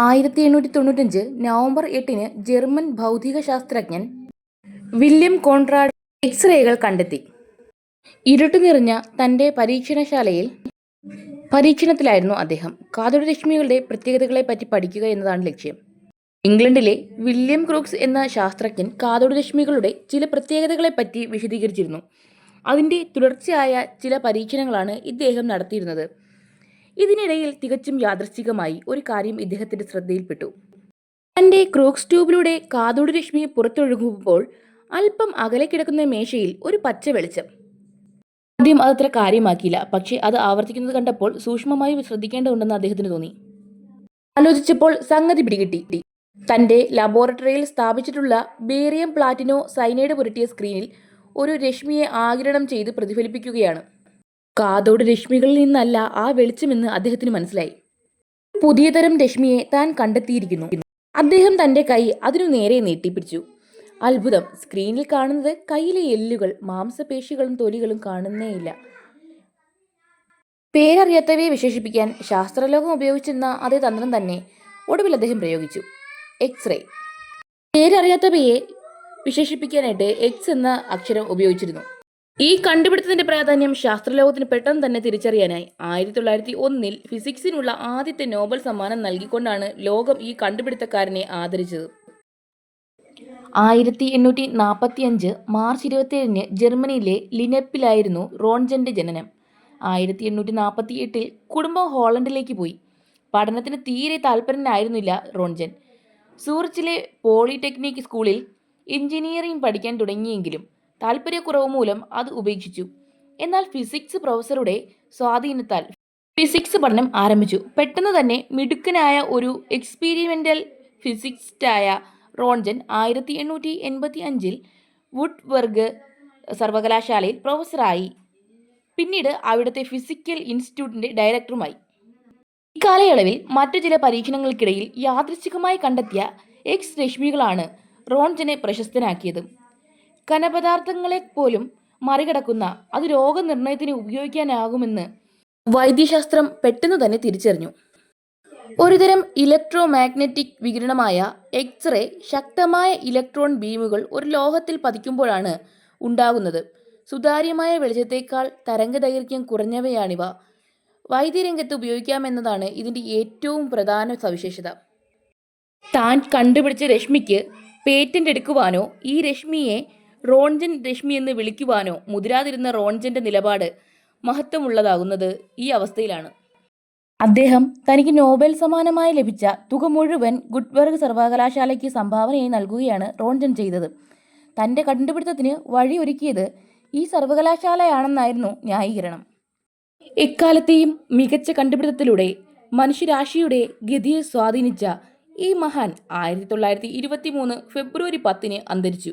ആയിരത്തി എണ്ണൂറ്റി തൊണ്ണൂറ്റഞ്ച് നവംബർ എട്ടിന് ജർമ്മൻ ഭൗതിക ശാസ്ത്രജ്ഞൻ വില്യം കോൺറാഡ് എക്സ്റേകൾ കണ്ടെത്തി. ഇരുട്ട് നിറഞ്ഞ തന്റെ പരീക്ഷണശാലയിൽ പരീക്ഷണത്തിലായിരുന്നു അദ്ദേഹം. കാതോട് രശ്മികളുടെ പ്രത്യേകതകളെ പറ്റി പഠിക്കുക എന്നതാണ് ലക്ഷ്യം. ഇംഗ്ലണ്ടിലെ വില്യം ക്രൂക്സ് എന്ന ശാസ്ത്രജ്ഞൻ കാതോട് രശ്മികളുടെ ചില പ്രത്യേകതകളെ പറ്റി വിശദീകരിച്ചിരുന്നു. അതിന്റെ തുടർച്ചയായ ചില പരീക്ഷണങ്ങളാണ് ഇദ്ദേഹം നടത്തിയിരുന്നത്. ഇതിനിടയിൽ തികച്ചും യാദൃശ്ചികമായി ഒരു കാര്യം ഇദ്ദേഹത്തിന്റെ ശ്രദ്ധയിൽപ്പെട്ടു. തന്റെ ക്രോക്സ് ട്യൂബിലൂടെ കാതോട് രശ്മി പുറത്തൊഴുകുമ്പോൾ അല്പം അകലെ കിടക്കുന്ന മേശയിൽ ഒരു പച്ച വെളിച്ചം. ആദ്യം അതത്ര കാര്യമാക്കിയില്ല. പക്ഷേ അത് ആവർത്തിക്കുന്നത് കണ്ടപ്പോൾ സൂക്ഷ്മമായി ശ്രദ്ധിക്കേണ്ടതുണ്ടെന്ന് അദ്ദേഹത്തിന് തോന്നി. ആലോചിച്ചപ്പോൾ സംഗതി പിടികിട്ടി. തന്റെ ലബോറട്ടറിയിൽ സ്ഥാപിച്ചിട്ടുള്ള ബേറിയം പ്ലാറ്റിനോ സൈനൈഡ് പുരട്ടിയ സ്ക്രീനിൽ ഒരു രശ്മിയെ ആകിരണം ചെയ്ത് പ്രതിഫലിപ്പിക്കുകയാണ്. കാതോട് രശ്മികളിൽ നിന്നല്ല ആ വെളിച്ചമെന്ന് അദ്ദേഹത്തിന് മനസ്സിലായി. പുതിയ തരം രശ്മിയെ താൻ കണ്ടെത്തിയിരിക്കുന്നു. അദ്ദേഹം തന്റെ കൈ അതിനു നേരെ നീട്ടിപ്പിടിച്ചു. അത്ഭുതം. സ്ക്രീനിൽ കാണുന്നത് കയ്യിലെ എല്ലുകൾ മാംസപേശികളും തൊലികളും കാണുന്നേയില്ല. പേരറിയാത്തവയെ വിശേഷിപ്പിക്കാൻ ശാസ്ത്രലോകം ഉപയോഗിച്ചിരുന്ന അതേ തന്ത്രം തന്നെ ഒടുവിൽ അദ്ദേഹം പ്രയോഗിച്ചു. എക്സ്റേ. പേരറിയാത്തവയെ വിശേഷിപ്പിക്കാനായിട്ട് എക്സ് എന്ന അക്ഷരം ഉപയോഗിച്ചിരുന്നു. ഈ കണ്ടുപിടുത്തത്തിന്റെ പ്രാധാന്യം ശാസ്ത്രലോകത്തിന് പെട്ടെന്ന് തന്നെ തിരിച്ചറിയാനായി. ആയിരത്തി തൊള്ളായിരത്തി ഒന്നിൽ ഫിസിക്സിനുള്ള ആദ്യത്തെ നോബൽ സമ്മാനം നൽകിക്കൊണ്ടാണ് ലോകം ഈ കണ്ടുപിടുത്തക്കാരനെ ആദരിച്ചത്. ആയിരത്തി എണ്ണൂറ്റി നാൽപ്പത്തി അഞ്ച് മാർച്ച് ഇരുപത്തിയേഴിന് ജർമ്മനിയിലെ ലിനപ്പിലായിരുന്നു റോൺജന്റെ ജനനം. ആയിരത്തി എണ്ണൂറ്റി നാൽപ്പത്തി എട്ടിൽ കുടുംബം ഹോളണ്ടിലേക്ക് പോയി. പഠനത്തിന് തീരെ താല്പര്യനായിരുന്നില്ല റോൺജൻ. സൂറിച്ചിലെ പോളിടെക്നിക് സ്കൂളിൽ എഞ്ചിനീയറിംഗ് പഠിക്കാൻ തുടങ്ങിയെങ്കിലും താല്പര്യക്കുറവ് മൂലം അത് ഉപേക്ഷിച്ചു. എന്നാൽ ഫിസിക്സ് പ്രൊഫസറുടെ സ്വാധീനത്താൽ ഫിസിക്സ് പഠനം ആരംഭിച്ചു. പെട്ടെന്ന് തന്നെ മിടുക്കനായ ഒരു എക്സ്പീരിമെന്റൽ ഫിസിക്സ്റ്റായ റോൺജൻ ആയിരത്തി എണ്ണൂറ്റി എൺപത്തി അഞ്ചിൽ വുഡ്ബർഗ് സർവകലാശാലയിൽ പ്രൊഫസറായി. പിന്നീട് അവിടുത്തെ ഫിസിക്കൽ ഇൻസ്റ്റിറ്റ്യൂട്ടിന്റെ ഡയറക്ടറുമായി. ഇക്കാലയളവിൽ മറ്റു ചില പരീക്ഷണങ്ങൾക്കിടയിൽ യാദൃശ്ചികമായി കണ്ടെത്തിയ എക്സ് രശ്മികളാണ് റോൺജനെ പ്രശസ്തനാക്കിയത്. ഘനപദാർത്ഥങ്ങളെ പോലും മറികടക്കുന്ന അത് രോഗനിർണയത്തിന് ഉപയോഗിക്കാനാകുമെന്ന് വൈദ്യശാസ്ത്രം പെട്ടെന്ന് തന്നെ തിരിച്ചറിഞ്ഞു. ഒരുതരം ഇലക്ട്രോ മാഗ്നറ്റിക് വികിരണമായ എക്സ്റേ ശക്തമായ ഇലക്ട്രോൺ ബീമുകൾ ഒരു ലോഹത്തിൽ പതിക്കുമ്പോഴാണ് ഉണ്ടാകുന്നത്. സുതാര്യമായ വെളിച്ചത്തേക്കാൾ തരംഗ ദൈർഘ്യം കുറഞ്ഞവയാണിവ. വൈദ്യരംഗത്ത് ഉപയോഗിക്കാമെന്നതാണ് ഇതിന്റെ ഏറ്റവും പ്രധാന സവിശേഷത. താൻ കണ്ടുപിടിച്ച രശ്മിക്ക് പേറ്റന്റ് എടുക്കുവാനോ ഈ രശ്മിയെ റോൺജൻ രശ്മി എന്ന് വിളിക്കുവാനോ മുതിരാതിരുന്ന റോൺജന്റെ നിലപാട് മഹത്വമുള്ളതാകുന്നത് ഈ അവസ്ഥയിലാണ്. അദ്ദേഹം തനിക്ക് നോബൽ സമ്മാനമായി ലഭിച്ച തുക മുഴുവൻ ഗുഡ്ബർഗ് സർവകലാശാലയ്ക്ക് സംഭാവനയായി നൽകുകയാണ് റോൺജൻ ചെയ്തത്. തന്റെ കണ്ടുപിടുത്തത്തിന് വഴിയൊരുക്കിയത് ഈ സർവകലാശാലയാണെന്നായിരുന്നു ന്യായീകരണം. എക്കാലത്തെയും മികച്ച കണ്ടുപിടുത്തത്തിലൂടെ മനുഷ്യരാശിയുടെ ഗതിയെ സ്വാധീനിച്ച ഈ മഹാൻ ആയിരത്തി തൊള്ളായിരത്തി ഇരുപത്തി മൂന്ന് ഫെബ്രുവരി പത്തിന് അന്തരിച്ചു.